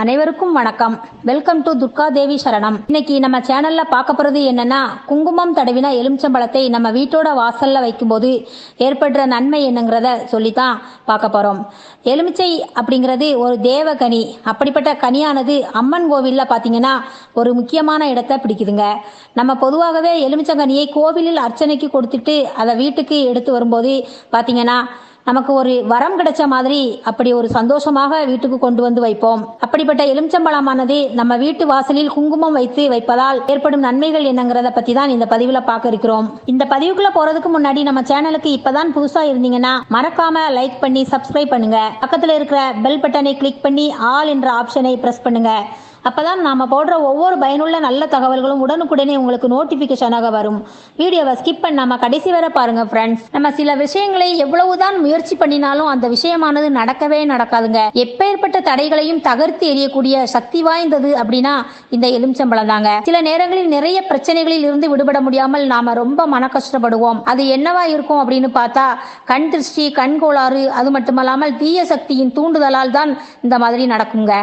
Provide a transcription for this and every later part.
அனைவருக்கும் வணக்கம். Welcome to Durga Devi சரணம். இன்னைக்கு நம்ம சேனல்ல பார்க்க போறது என்னன்னா குங்குமம் தடவினா எலுமிச்சம்பழத்தை நம்ம வீட்டோட வாசல்ல வைக்கும்போது ஏற்படுற நன்மை என்னங்கிறத சொல்லித்தான் பார்க்க போறோம். எலுமிச்சை அப்படிங்கிறது ஒரு தேவ கனி அப்படிப்பட்ட கனியானது அம்மன் கோவில்ல பாத்தீங்கன்னா ஒரு முக்கியமான இடத்தை பிடிக்குதுங்க. நம்ம பொதுவாகவே எலுமிச்சங்கனியை கோவிலில் அர்ச்சனைக்கு கொடுத்துட்டு அதை வீட்டுக்கு எடுத்து வரும்போது பாத்தீங்கன்னா நமக்கு ஒரு வரம் கிடைச்ச மாதிரி அப்படி ஒரு சந்தோஷமாக வீட்டுக்கு கொண்டு வந்து வைப்போம். அப்படிப்பட்ட எலுமிச்சம்பழமானது நம்ம வீட்டு வாசலில் குங்குமம் வைத்து வைப்பதால் ஏற்படும் நன்மைகள் என்னங்கிறத பத்தி தான் இந்த பதிவுல பார்க்க இருக்கிறோம். இந்த பதிவுக்குள்ள போறதுக்கு முன்னாடி நம்ம சேனலுக்கு இப்பதான் புதுசா இருந்தீங்கன்னா மறக்காம லைக் பண்ணி சப்ஸ்கிரைப் பண்ணுங்க. பக்கத்துல இருக்கிற பெல் பட்டனை கிளிக் பண்ணி ஆல் என்ற ஆப்ஷனை பிரஸ் பண்ணுங்க. அப்பதான் நாம போடுற ஒவ்வொரு பயனுள்ள நல்ல தகவல்களும் உடனுக்குடனே உங்களுக்கு நோட்டிபிகேஷனாக வரும். வீடியோவை ஸ்கிப் பண்ணாம கடைசி வரை பாருங்க ஃப்ரெண்ட்ஸ் நம்ம சில விஷயங்களை எவ்வளவுதான் முயற்சி பண்ணினாலும் அந்த விஷயமானது நடக்கவே நடக்காதுங்க. எப்பேற்பட்ட தடைகளையும் தகர்த்து எறியக்கூடிய சக்தி வாய்ந்தது அப்படின்னா இந்த எலுமிச்சம்பழம் தாங்க. சில நேரங்களில் நிறைய பிரச்சனைகளில் இருந்து விடுபட முடியாமல் நாம ரொம்ப மன கஷ்டப்படுவோம். அது என்னவா இருக்கும் அப்படின்னு பார்த்தா கண் திருஷ்டி கண் கோளாறு அது மட்டுமல்லாமல் தீய சக்தியின் தூண்டுதலால் தான் இந்த மாதிரி நடக்குங்க.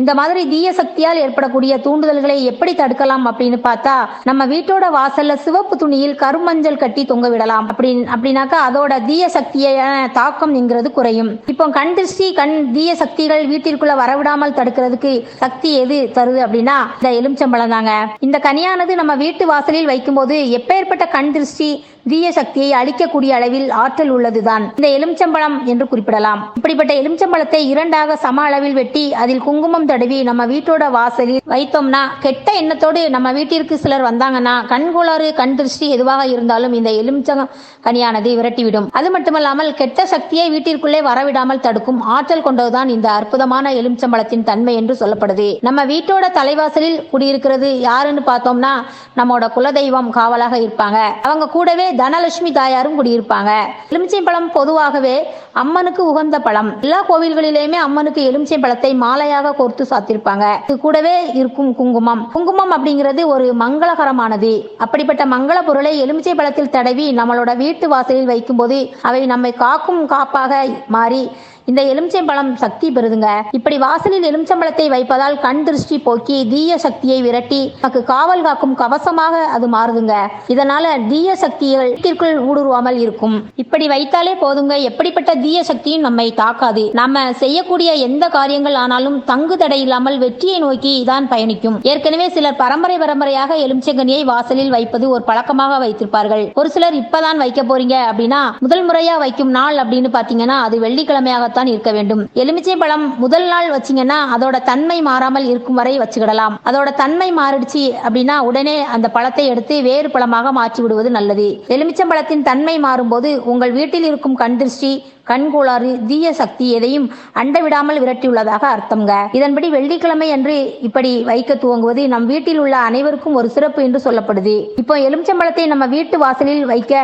இந்த மாதிரி தீய சக்தியால் ஏற்படக்கூடிய தூண்டுதல்களை எப்படி தடுக்கலாம் அப்படின்னு பார்த்தா நம்ம வீட்டோட வாசல்ல சிவப்பு துணியில் கருமஞ்சள் கட்டி தொங்க விடலாம். அப்படின்னு அப்படின்னாக்கா அதோட தீய சக்தியான தாக்கம் என்கிறது குறையும். இப்போ கண் திருஷ்டி கண் தீய சக்திகள் வீட்டிற்குள்ள வரவிடாமல் தடுக்கிறதுக்கு சக்தி எது தருது அப்படின்னா இந்த எலுமிச்சம்பழம் தாங்க. இந்த கனியானது நம்ம வீட்டு வாசலில் வைக்கும்போது எப்பேற்பட்ட கண் திருஷ்டி தீய சக்தியை அழிக்கக்கூடிய அளவில் ஆற்றல் உள்ளதுதான். இந்த எலுமிச்சம்பழம் என்று குறிப்பிடலாம். இப்படிப்பட்ட எலுமிச்சம்பழத்தை இரண்டாக சம அளவில் வெட்டி அதில் குங்குமம் தடவி நம்ம வீட்டோட வாசலில் வைத்தோம்னா கெட்ட எண்ணத்தோடு நம்ம வீட்டிற்கு சிலர் வந்தாங்கன்னா கண்கோளாறு கண் திருஷ்டி எதுவாக இருந்தாலும் இந்த எலுமிச்சம் கனியானது விரட்டிவிடும். அது மட்டுமல்லாமல் கெட்ட சக்தியை வீட்டிற்குள்ளே வரவிடாமல் தடுக்கும் ஆற்றல் கொண்டதுதான் இந்த அற்புதமான எலுமிச்சம்பழத்தின் தன்மை என்று சொல்லப்படுது. நம்ம வீட்டோட தலைவாசலில் குடியிருக்கிறது யாருன்னு பார்த்தோம்னா நம்மோட குலதெய்வம் காவலாக இருப்பாங்க. அவங்க கூடவே தனலட்சுமி தாயாரும் குடியிருப்பாங்க. எலுமிச்சை பழம் பொதுவாகவே அம்மனுக்கு உகந்த பழம். எல்லா கோவில்களிலேயுமே அம்மனுக்கு எலுமிச்சை பழத்தை மாலையாக கோர்த்து சாத்திருப்பாங்க. இது கூடவே இருக்கும் குங்குமம். குங்குமம் அப்படிங்கிறது ஒரு மங்களகரமானது. அப்படிப்பட்ட மங்கள பொருளை எலுமிச்சை பழத்தில் தடவி நம்மளோட வீட்டு வாசலில் வைக்கும்போது அவை நம்மை காக்கும் காப்பாக மாறி இந்த எலுமிச்சம்பழம் சக்தி பெறுதுங்க. இப்படி வாசலில் எலுமிச்சம்பழத்தை வைப்பதால் கண் திருஷ்டி போக்கி தீய சக்தியை விரட்டி நமக்கு காவல் காக்கும் கவசமாக அது மாறுதுங்க. இதனால தீய சக்திகள் வீட்டிற்குள் ஊடுருவாமல் இருக்கும். இப்படி வைத்தாலே போதுங்க. எப்படிப்பட்ட தீய சக்தியும் நம்மை தாக்காது. நாம செய்யக்கூடிய எந்த காரியங்கள் ஆனாலும் தங்கு தடை இல்லாமல் வெற்றியை நோக்கி தான் பயணிக்கும். ஏற்கனவே சிலர் பரம்பரை பரம்பரையாக எலுமிச்சங்கனியை வாசலில் வைப்பது ஒரு பழக்கமாக வைத்திருப்பார்கள். ஒரு சிலர் இப்பதான் வைக்க போறீங்க அப்படின்னா முதல் முறையா வைக்கும் நாள் அப்படின்னு பாத்தீங்கன்னா அது வெள்ளிக்கிழமையாகத்தான் தான் இருக்க வேண்டும். எலுமிச்சை பழம் முதல் நாள் வச்சீங்கன்னா அதோட தன்மை மாறாமல் இருக்கும் வரை வச்சுக்கிடலாம். அதோட தன்மை மாறிடுச்சு அப்படின்னா உடனே அந்த பழத்தை எடுத்து வேறு பழமாக மாற்றி விடுவது நல்லது எலுமிச்சம்பழத்தின் தன்மை மாறும்போது உங்கள் வீட்டில் இருக்கும் கண் திருஷ்டி கண்கோளாறு தீய சக்தி எதையும் அண்ட விடாமல் விரட்டியுள்ளதாக அர்த்தம்ங்க. இதன்படி வெள்ளிக்கிழமை அன்று இப்படி வைக்க துவங்குவது நம் வீட்டில் உள்ள அனைவருக்கும் ஒரு சிறப்பு என்று சொல்லப்படுது. இப்போ எலுமிச்சம்பழத்தை நம்ம வீட்டு வாசலில் வைக்க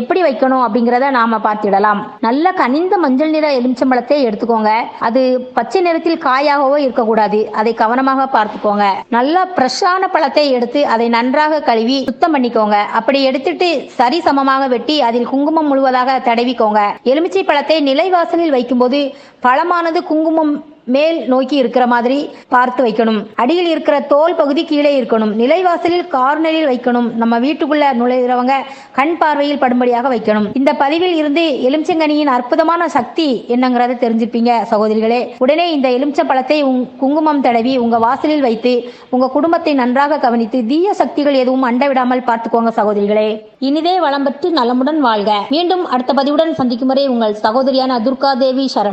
எப்படி வைக்கணும் அப்படிங்கிறத நாம பார்த்திடலாம். நல்ல கனிந்த மஞ்சள் நிற எலுமிச்சம்பழத்தை எடுத்துக்கோங்க. அது பச்சை நிறத்தில் காயாகவோ இருக்கக்கூடாது. அதை கவனமாக பார்த்துக்கோங்க. நல்ல ஃப்ரெஷ்ஷான பழத்தை எடுத்து அதை நன்றாக கழுவி சுத்தம் பண்ணிக்கோங்க. அப்படி எடுத்துட்டு சரி சமமாக வெட்டி அதில் குங்குமம் முழுவதாக தடவிக்கோங்க. எலுமிச்சை பழத்தை நிலைவாசலில் வைக்கும்போது பழமானது குங்குமம் மேல் நோக்கி இருக்கிற மாதிரி பார்த்து வைக்கணும். அடியில் இருக்கிற தோல் பகுதி கீழே இருக்கணும். நிலைவாசலில் கார்னரில் வைக்கணும். நம்ம வீட்டுக்குள்ள நுழைகிறவங்க கண் பார்வையில் படும்படியாக வைக்கணும். இந்த பதிவில் இருந்து எலுமிச்சங்கனியின் அற்புதமான சக்தி என்னங்கிறத தெரிஞ்சிருப்பீங்க சகோதரிகளே. உடனே இந்த எலுமிச்ச பழத்தை உங் குங்குமம் தடவி உங்க வாசலில் வைத்து உங்க குடும்பத்தை நன்றாக கவனித்து தீய சக்திகள் எதுவும் அண்ட விடாமல் பார்த்துக்கோங்க சகோதரிகளே. இனிதே வளம் பெற்று நலமுடன் வாழ்க. மீண்டும் அடுத்த பதிவுடன் சந்திக்கும் வரை உங்கள் சகோதரியான துர்கா தேவி சரண்.